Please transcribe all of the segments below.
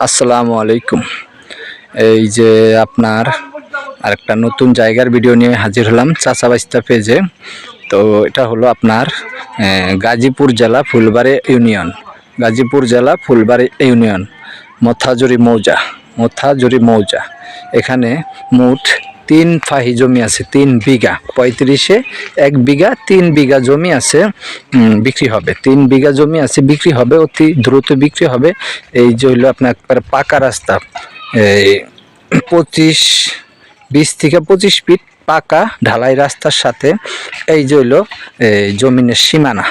আসসালামু আলাইকুম। এই যে আপনার আরেকটা নতুন জায়গার ভিডিও নিয়ে হাজির হলাম চাচাবাস্তা পেজে। তো এটা হলো আপনার গাজীপুর জেলা ফুলবাড়ি ইউনিয়ন। গাজীপুর জেলা ফুলবাড়ি ইউনিয়ন মথাজুরি মৌজা মথাজুরি মৌজা। এখানে মোট তিন ফাহি জমি আছে, তিন বিঘা। পঁয়ত্রিশে এক বিঘা, তিন বিঘা জমি আছে বিক্রি হবে। তিন বিঘা জমি আছে, বিক্রি হবে, অতি দ্রুত বিক্রি হবে। এই যে হইল আপনার পাকা রাস্তা। এই পঁচিশ, বিশ থেকে পঁচিশ ফিট পাকা ঢালাই রাস্তার সাথে এই যে হইল জমিনের সীমানা।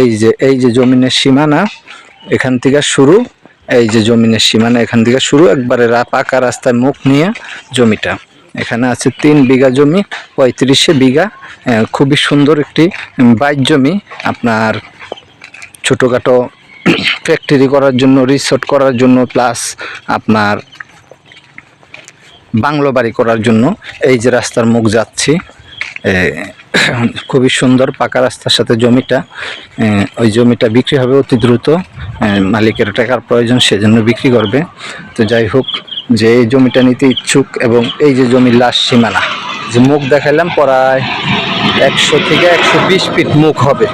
এই যে এই যে জমিনের সীমানা, এখান থেকে শুরু। এই যে জমিনের সীমানা, এখান থেকে শুরু। একবারে পাকা রাস্তায় মুখ নিয়ে জমিটা। এখানে আছে তিন বিঘা জমি, পঁয়ত্রিশে বিঘা। খুবই সুন্দর একটি বাইর জমি। আপনার ছোটোখাটো ফ্যাক্টরি করার জন্য রিসোর্ট করার জন্য প্লাস আপনার বাংলো বাড়ি করার জন্য এই যে রাস্তার মুখ যাচ্ছি। খুবই সুন্দর পাকা রাস্তার সাথে জমিটা। ওই জমিটা বিক্রি হবে অতি দ্রুত। মালিকের টাকার প্রয়োজন সেজন্য বিক্রি করবে। তো যাই হোক যে এই জমিটা নিতে ইচ্ছুক এবং এই যে জমির লাশ সীমানা যে মুখ দেখাইলাম প্রায় একশো থেকে একশো বিশ ফিট মুখ হবে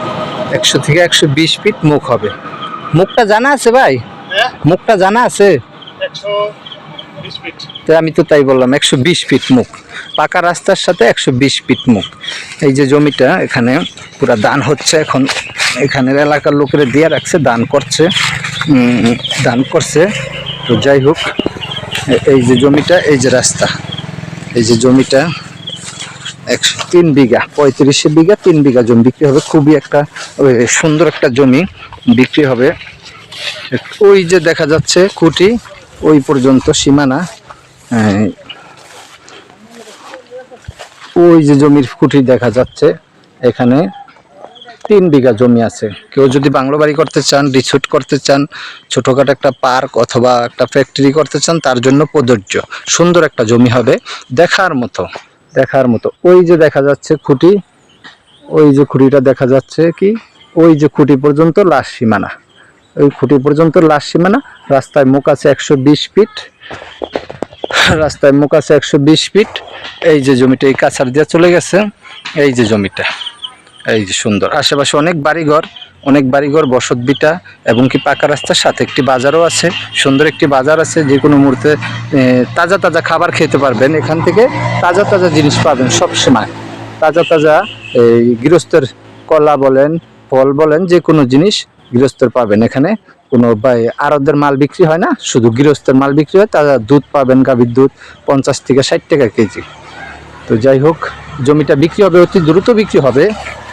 একশো থেকে একশো বিশ ফিট মুখ হবে। মুখটা জানা আছে ভাই? মুখটা জানা আছে? তো আমি তো তাই বললাম একশো বিশ ফিট মুখ। পাকা রাস্তার সাথে একশো বিশ ফিট মুখ। এই যে জমিটা এখানে পুরা দান হচ্ছে এখন এখানের এলাকার লোকেরা দিয়ে রাখছে দান করছে দান করছে। তো যাই হোক এই যে জমিটা, এই যে রাস্তা। এই যে জমিটা একশো তিন বিঘা, পঁয়ত্রিশে বিঘা, তিন বিঘা জমি বিক্রি হবে। খুবই একটা সুন্দর একটা জমি বিক্রি হবে। ওই যে দেখা যাচ্ছে খুঁটি, ওই পর্যন্ত সীমানা। ওই যে জমির খুঁটি দেখা যাচ্ছে এখানে। তিন বিঘা জমি আছে। কেউ যদি বাংলো বাড়ি করতে চান রিসোর্ট করতে চান, ছোটোখাটো একটা পার্ক অথবা একটা ফ্যাক্টরি করতে চান, তার জন্য প্রযোজ্য। সুন্দর একটা জমি হবে, দেখার মতো দেখার মতো। ওই যে দেখা যাচ্ছে খুঁটি, ওই যে খুঁটিটা দেখা যাচ্ছে কি? ওই যে খুঁটি পর্যন্ত লাশ সীমানা। ওই খুঁটি পর্যন্ত লাশ সীমানা, রাস্তায় মুখ আছে একশো বিশ ফিট। রাস্তায় মুখ আছে একশো বিশ ফিট। এই যে জমিটা এই কাছার দিয়ে চলে গেছে, এই যে জমিটা। এই যে সুন্দর। আশেপাশে অনেক বাড়িঘর অনেক বাড়িঘর, বসত বিটা এবং কি পাকা রাস্তার সাথে একটি বাজারও আছে। সুন্দর একটি বাজার আছে যে কোনো মুহূর্তে তাজা তাজা খাবার খেতে পারবেন। এখান থেকে তাজা তাজা জিনিস পাবেন সব সময় তাজা তাজা, এই গৃহস্থের কলা বলেন, ফল বলেন যে কোনো জিনিস গৃহস্থের পাবেন। এখানে কোনো আরদের মাল বিক্রি হয় না, শুধু গৃহস্থের মাল বিক্রি হয়। তাজা দুধ পাবেন, গাভীর দুধ, পঞ্চাশ থেকে ষাট টাকা কেজি। তো যাই হোক, জমিটা বিক্রি হবে, অতি দ্রুত বিক্রি হবে।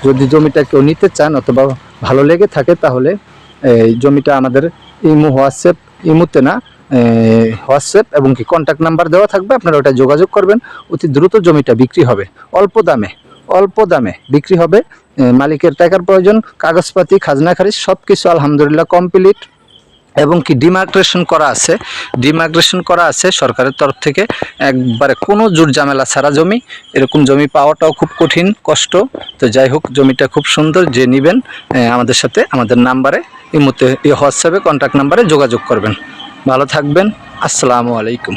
যদি জমিটা কেউ নিতে চান অথবা ভালো লেগে থাকে, তাহলে এই জমিটা আমাদের ইমো হোয়াটসঅ্যাপ, ইমোতে না হোয়াটসঅ্যাপ এবং কি কন্ট্যাক্ট নাম্বার দেওয়া থাকবে, আপনারা ওটা যোগাযোগ করবেন। অতি দ্রুত জমিটা বিক্রি হবে। অল্প দামে অল্প দামে বিক্রি হবে। মালিকের টাকার প্রয়োজন, কাগজপাতি, খাজনা, খারিজ সব কিছু আলহামদুলিল্লাহ কমপ্লিট এবং কি ডিমার্গ্রেশন করা আছে ডিমার্গ্রেশন করা আছে সরকারের তরফ থেকে। একবারে কোনো জোর ঝামেলা ছাড়া জমি, এরকম জমি পাওয়াটাও খুব কঠিন, কষ্ট। তো যাই হোক, জমিটা খুব সুন্দর, যে নেবেন আমাদের সাথে, আমাদের নাম্বারে, এই মুহূর্তে, এই হোয়াটসঅ্যাপে কন্ট্যাক্ট নাম্বারে যোগাযোগ করবেন। ভালো থাকবেন, আসসালামু আলাইকুম।